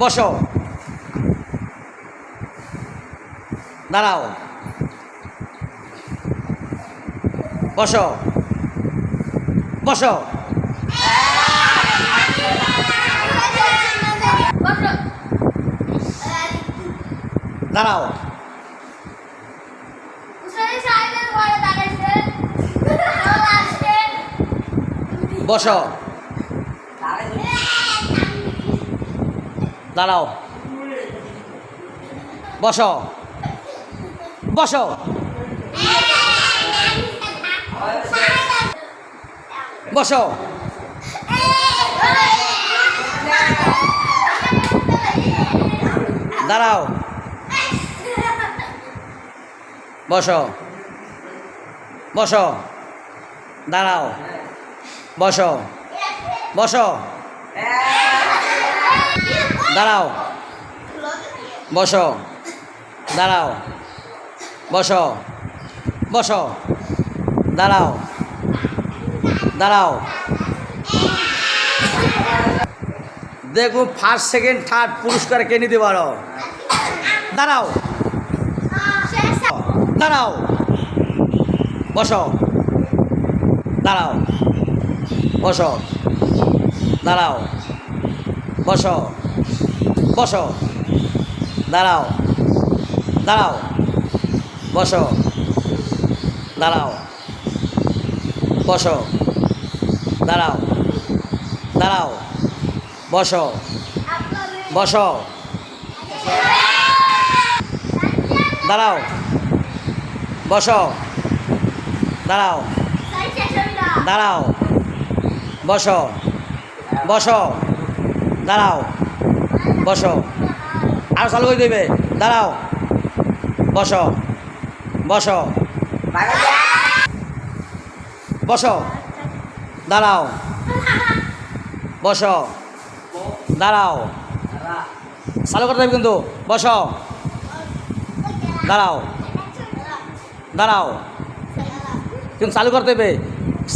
বসো। দাঁড়াও। বসো। বসো। দাঁড়াও। বসো। দাঁড়াও। বসো। বসো। বসো। দাঁড়াও। বসো। বসো। দাঁড়াও। বসো। বসো। দাঁড়াও। বসো। দাঁড়াও। বসো। বসো। দাঁড়াও। দাঁড়াও। দেখুন ফার্স্ট সেকেন্ড থার্ড পুরস্কার কে নিতে পারো। দাঁড়াও। দাঁড়াও। বসো। দাঁড়াও। বসো। দাঁড়াও। বসো। বসো। দাঁড়াও। দাঁড়াও। বসো। দাঁড়াও। বসো। দাঁড়াও। দাঁড়াও। বসো। বসো। দাঁড়াও। বসো। দাঁড়াও। দাঁড়াও। বসো। বসো। দাঁড়াও। বসো। আর চালু করে দেবে। দাঁড়াও। বসো। বসো। বসো। দাঁড়াও। বসো। দাঁড়াও। চালু করতে হবে কিন্তু। বসো। দাঁড়াও। দাঁড়াও। কিন্তু চালু করতে হবে।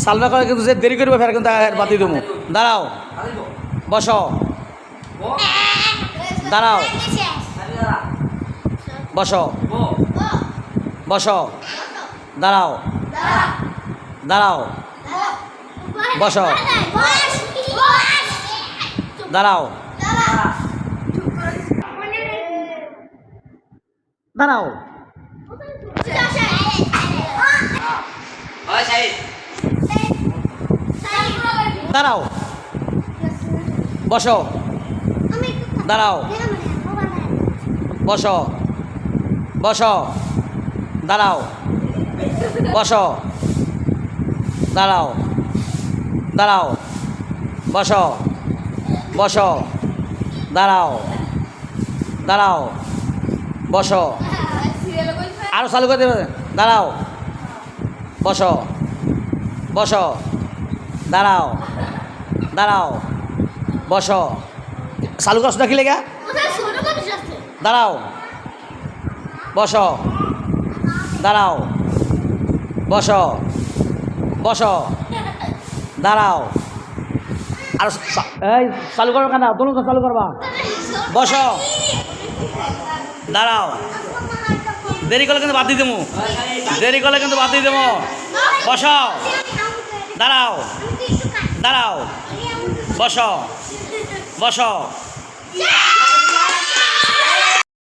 চালু না করে কিন্তু যে দেরি করবে ফের কিন্তু বাতি দেবো। দাঁড়াও। বসো। দাঁড়াও। বসো। বসো। দাঁড়াও। দাঁড়াও। বসো। দাঁড়াও। দাঁড়াও। দাঁড়াও। বসো। দাঁড়াও। বসো। বসো। দাঁড়াও। বসো। দাঁড়াও। দাঁড়াও। বসো। বসো। দাঁড়াও। দাঁড়াও। বসো। আরও চালু করে দেবে। দাঁড়াও। বসো। বসো। দাঁড়াও। দাঁড়াও। বসো। চালু করছ কি লেগা? দাঁড়াও। বসো। দাঁড়াও। বসো। বসো। দাঁড়াও। আর এই চালু করো কেন? দোনো চালু করবা। বসো। দাঁড়াও। দেরি করলে কিন্তু বাদ দিয়ে দেবো। দেরি করলে কিন্তু বাদ দিয়ে দেবো। বসো। দাঁড়াও। দাঁড়াও। বসো। 我说。